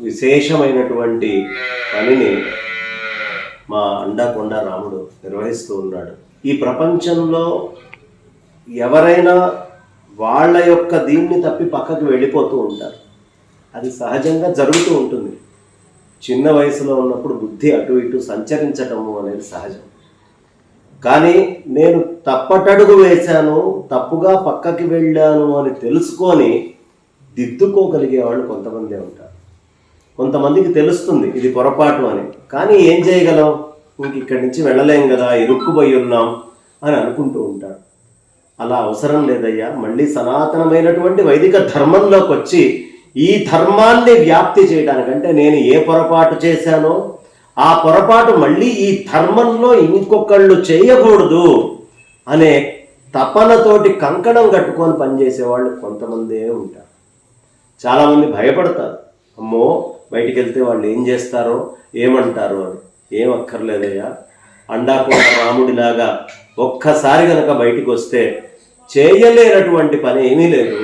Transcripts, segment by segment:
విశేషమైనటువంటి పనిని మా అండాకొండ రాముడు నిర్వహిస్తూ ఉన్నాడు. ఈ ప్రపంచంలో ఎవరైనా వాళ్ళ యొక్క దీన్ని తప్పి పక్కకు వెళ్ళిపోతూ ఉంటారు. అది సహజంగా జరుగుతూ ఉంటుంది. చిన్న వయసులో ఉన్నప్పుడు బుద్ధి అటు ఇటు సంచరించటము అనేది సహజం. కానీ నేను తప్పటడుగు వేశాను తప్పుగా పక్కకి వెళ్ళాను అని తెలుసుకొని దిద్దుకోగలిగే వాళ్ళు కొంతమందే ఉంటారు. కొంతమందికి తెలుస్తుంది ఇది పొరపాటు అని. కానీ ఏం చేయగలం? ఇంక ఇక్కడి నుంచి వెళ్ళలేం కదా ఇరుక్కుపోయి ఉన్నాం అని అనుకుంటూ ఉంటాడు. అలా అవసరం లేదయ్యా. మళ్ళీ సనాతనమైనటువంటి వైదిక ధర్మంలోకి వచ్చి ఈ ధర్మాన్ని వ్యాప్తి చేయడానికంటే నేను ఏ పొరపాటు చేశానో ఆ పొరపాటు మళ్ళీ ఈ ధర్మంలో ఇంకొకళ్ళు చేయకూడదు అనే తపనతోటి కంకణం కట్టుకొని పనిచేసేవాళ్ళు కొంతమందే ఉంటారు. చాలామంది భయపడతారు. అమ్మో బయటికి వెళ్తే వాళ్ళు ఏం చేస్తారో ఏమంటారో అని. ఏం అక్కర్లేదయ్యా. అండాకుండా రాముడిలాగా ఒక్కసారి గనక బయటికి వస్తే చేయలేనటువంటి పని ఏమీ లేదు.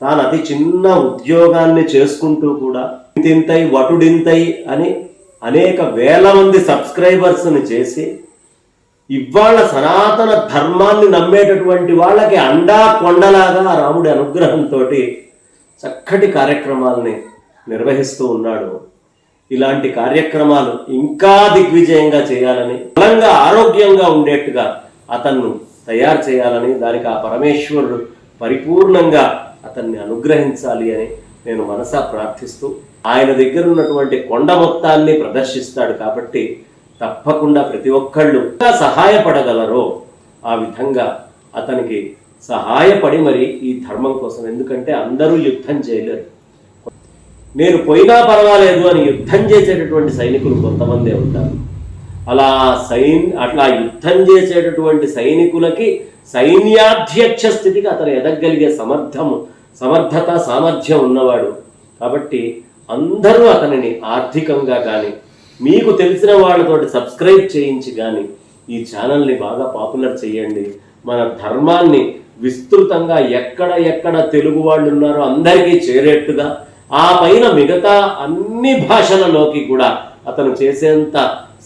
తాను అతి చిన్న ఉద్యోగాన్ని చేసుకుంటూ కూడా ఇంతింతై వటుడింతై అని అనేక వేల మంది సబ్స్క్రైబర్స్ని చేసి ఇవాళ సనాతన ధర్మాన్ని నమ్మేటటువంటి వాళ్ళకి అండా కొండలాగా రాముడి అనుగ్రహంతో చక్కటి కార్యక్రమాలని నిర్వహిస్తూ ఉన్నాడు. ఇలాంటి కార్యక్రమాలు ఇంకా దిగ్విజయంగా చేయాలని బలంగా ఆరోగ్యంగా ఉండేట్టుగా అతన్ను తయారు చేయాలని దానికి ఆ పరమేశ్వరుడు పరిపూర్ణంగా అతన్ని అనుగ్రహించాలి అని నేను మనసా ప్రార్థిస్తూ ఆయన దగ్గర ఉన్నటువంటి కొండ మొత్తాన్ని ప్రదర్శిస్తాడు కాబట్టి తప్పకుండా ప్రతి ఒక్కళ్ళు సహాయపడగలరో ఆ విధంగా అతనికి సహాయపడి మరి ఈ ధర్మం కోసం. ఎందుకంటే అందరూ యుద్ధం చేయలేరు. నేను పోయినా పర్వాలేదు అని యుద్ధం చేసేటటువంటి సైనికులు కొంతమందే ఉంటారు. అలా సైన్ అట్లా యుద్ధం చేసేటటువంటి సైనికులకి సైన్యాధ్యక్ష స్థితికి అతను ఎదగలిగే సమర్థము సమర్థత సామర్థ్యం ఉన్నవాడు. కాబట్టి అందరూ అతనిని ఆర్థికంగా కానీ మీకు తెలిసిన వాళ్ళతోటి సబ్స్క్రైబ్ చేయించి కానీ ఈ ఛానల్ని బాగా పాపులర్ చేయండి. మన ధర్మాన్ని విస్తృతంగా ఎక్కడ ఎక్కడ తెలుగు వాళ్ళు ఉన్నారో అందరికీ చేరేట్టుగా ఆ పైన మిగతా అన్ని భాషలలోకి కూడా అతను చేసేంత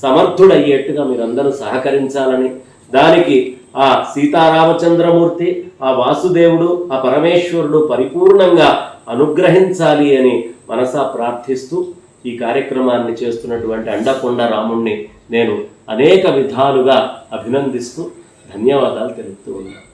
సమర్థుడయ్యేట్టుగా మీరందరూ సహకరించాలని. దానికి ఆ సీతారామచంద్రమూర్తి ఆ వాసుదేవుడు ఆ పరమేశ్వరుడు పరిపూర్ణంగా అనుగ్రహించాలి అని మనసా ప్రార్థిస్తూ ఈ కార్యక్రమాన్ని చేస్తున్నటువంటి అండకొండ రాముణ్ణి నేను అనేక విధాలుగా అభినందిస్తూ ధన్యవాదాలు తెలుపుతూ ఉన్నాను.